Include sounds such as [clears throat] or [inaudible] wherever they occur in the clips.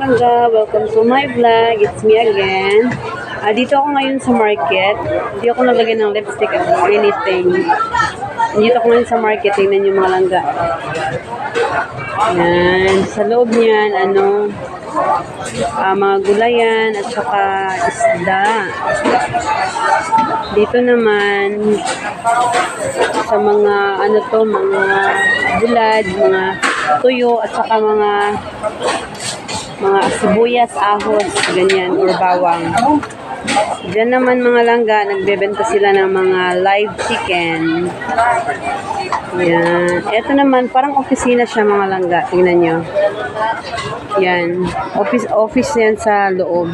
Mangga, welcome to my vlog. It's me again. Ah, dito ako ngayon sa market. Hindi ako naglagay ng lipstick at anything. Dito ako ngayon sa market. Tingnan yung mga langga. Yan. Sa loob niyan, ano, ah, mga gulayan at saka isda. Dito naman, sa mga, ano to, mga bulad, mga tuyo, at saka mga mga sibuyas, ahos, ganyan, or bawang. Diyan naman mga langga, nagbebenta sila ng mga live chicken. Yan. Ito naman, parang opisina siya mga langga. Tingnan nyo. Yan. Office, office yan sa loob.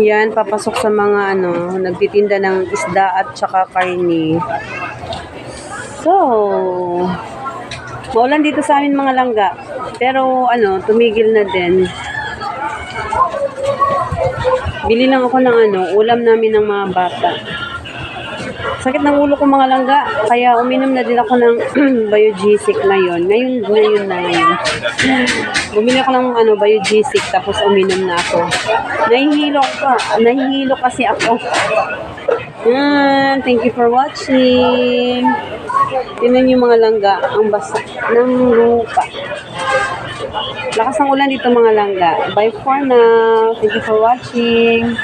Yan, papasok sa mga ano, nagtitinda ng isda at saka karni. So, maulan dito sa amin mga langga. Pero ano, tumigil na din. Bili lang ako ng ano, ulam namin ng mga bata. Sakit ng ulo ko mga langga, kaya uminom na din ako ng [clears throat] biogesic ngayon. Ngayon, ngayon na ngayon. Bumili ako ng ano, biogesic, tapos uminom na ako. Nahihilo ka, nahihilo kasi ako. Yan, thank you for watching. Tingnan yung mga langga, ang basa ng lupa. Lakas ng ulan dito mga langga. Bye for now. Thank you for watching.